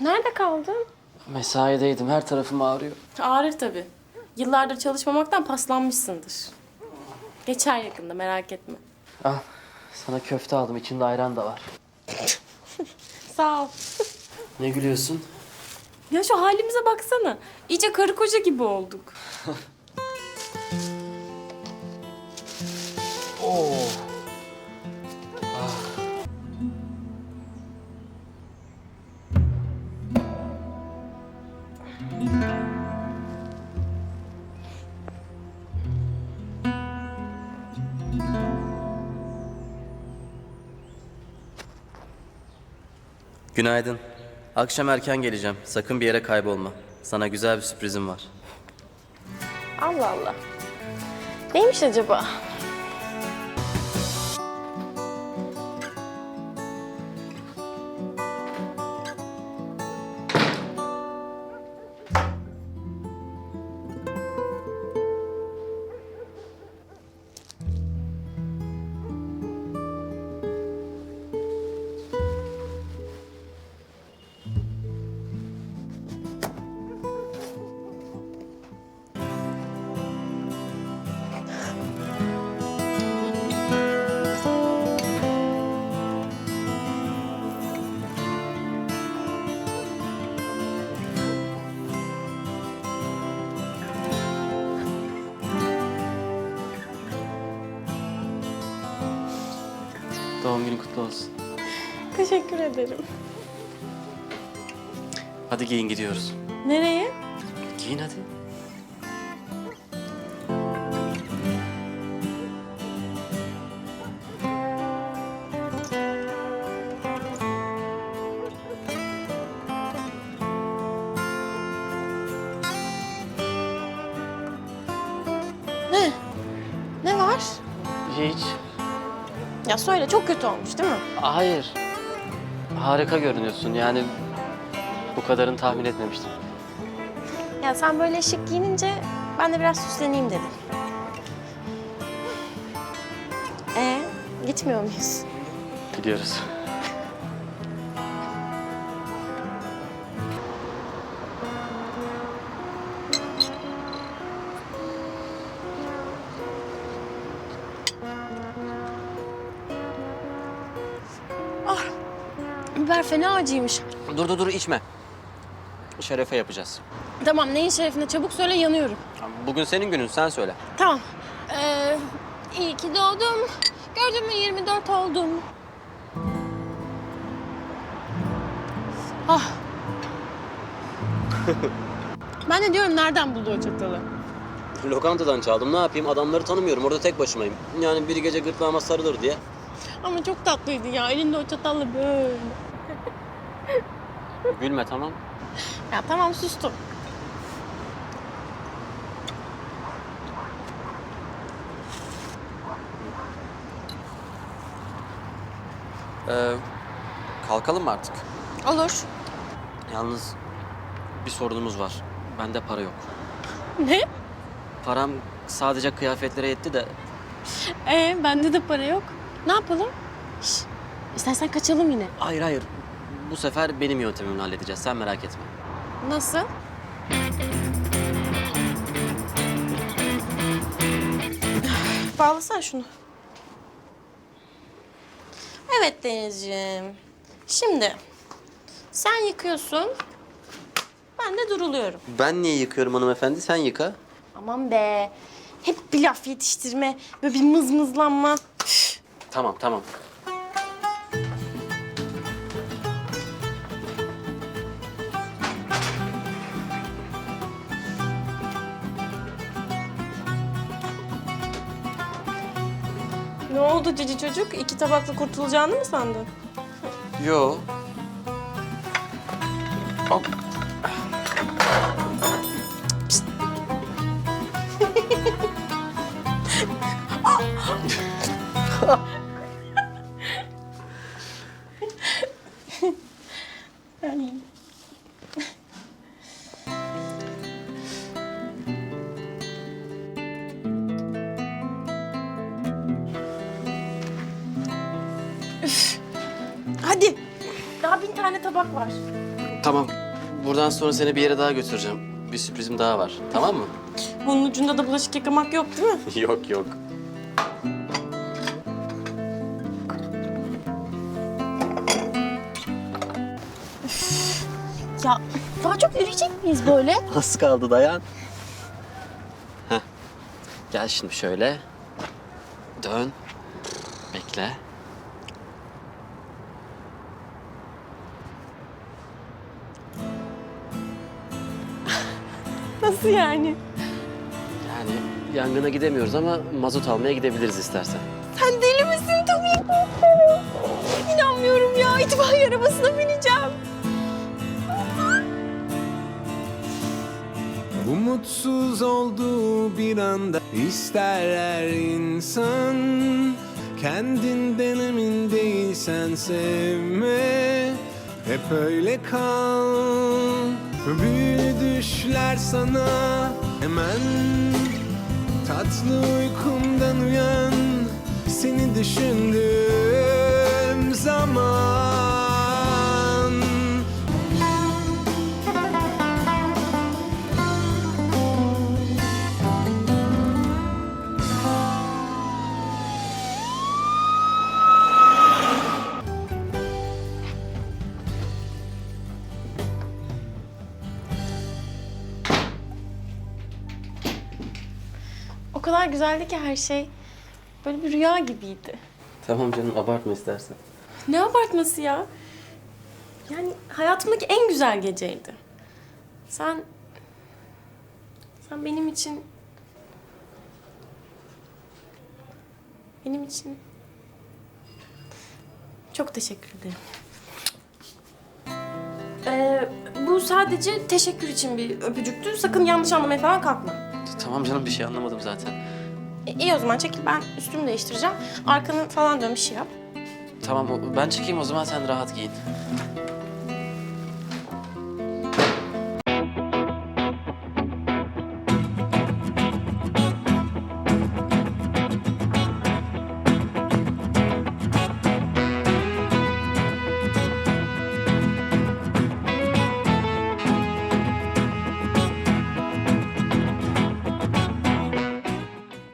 Nerede kaldın? Mesaideydim. Her tarafım ağrıyor. Ağrır tabii. Yıllardır çalışmamaktan paslanmışsındır. Geçer yakında merak etme. Al. Sana köfte aldım. İçinde ayran da var. Sağ ol. Ne gülüyorsun? Ya şu halimize baksana. İyice karı koca gibi olduk. Oo. Günaydın. Akşam erken geleceğim. Sakın bir yere kaybolma. Sana güzel bir sürprizim var. Allah Allah. Neymiş acaba? Doğum günün kutlu olsun. Teşekkür ederim. Hadi giyin gidiyoruz. Nereye? Giyin hadi. Ne? Ne var? Hiç. Ya söyle çok kötü olmuş değil mi? Hayır. Harika görünüyorsun. Yani bu kadarını tahmin etmemiştim. Ya sen böyle şık giyinince ben de biraz süsleneyim dedim. Ee, gitmiyor muyuz? Gidiyoruz. Biber fena acıymış. Dur dur dur içme. Şerefe yapacağız. Tamam neyin şerefine çabuk söyle yanıyorum. Bugün senin günün sen söyle. Tamam. Ee, iyi ki doğdum. Gördün mü 24 oldum. Ah. ben de diyorum nereden buldu o çatalı? Lokantadan çaldım. Ne yapayım? Adamları tanımıyorum. Orada tek başımayım. Yani bir gece gırtlağıma sarılır diye. Ama çok tatlıydı ya. Elinde o çatalla böyle. Gülme tamam. Ya tamam sustum. Ee, kalkalım mı artık? Olur. Yalnız bir sorunumuz var. Bende para yok. Ne? Param sadece kıyafetlere yetti de Ee, bende de para yok. Ne yapalım? Şş, istersen kaçalım yine. hayır hayır. Bu sefer benim yöntemimle halledeceğiz. Sen merak etme. Nasıl? Bağlasan şunu. Evet Denizciğim. Şimdi sen yıkıyorsun. Ben de duruluyorum. Ben niye yıkıyorum hanımefendi? Sen yıka. Aman be. Hep bir laf yetiştirme. Böyle bir mızmızlanma. Üf. Tamam tamam. Ne oldu cici çocuk? İki tabakla kurtulacağını mı sandın? Yo. Hop. Hadi. tabak var. Tamam. Buradan sonra seni bir yere daha götüreceğim. Bir sürprizim daha var. Tamam mı? Bunun ucunda da bulaşık yıkamak yok değil mi? yok yok. Ya daha çok yürüyecek miyiz böyle? Az kaldı dayan. Heh. Gel şimdi şöyle. Dön. Bekle. Nasıl yani? Yani yangına gidemiyoruz ama mazot almaya gidebiliriz istersen. Sen deli misin tabii ki. İnanmıyorum ya. İtfaiye arabasına bineceğim. Umutsuz olduğu bir anda ister her insan Kendinden emin değilsen sevme Hep öyle kal Büyülü düşler sana hemen. Tatlı uykumdan uyan Seni düşündüğüm kadar güzeldi ki her şey. Böyle bir rüya gibiydi. Tamam canım abartma istersen. Ne abartması ya? Yani hayatımdaki en güzel geceydi. Sen... Sen benim için... Benim için... Çok teşekkür ederim. Ee, bu sadece teşekkür için bir öpücüktü. Sakın yanlış anlamaya falan kalkma. Tamam canım bir şey anlamadım zaten. E, iyi o zaman çekil ben üstümü değiştireceğim. Arkanı falan dön bir şey yap. Tamam ben çekeyim o zaman sen rahat giyin.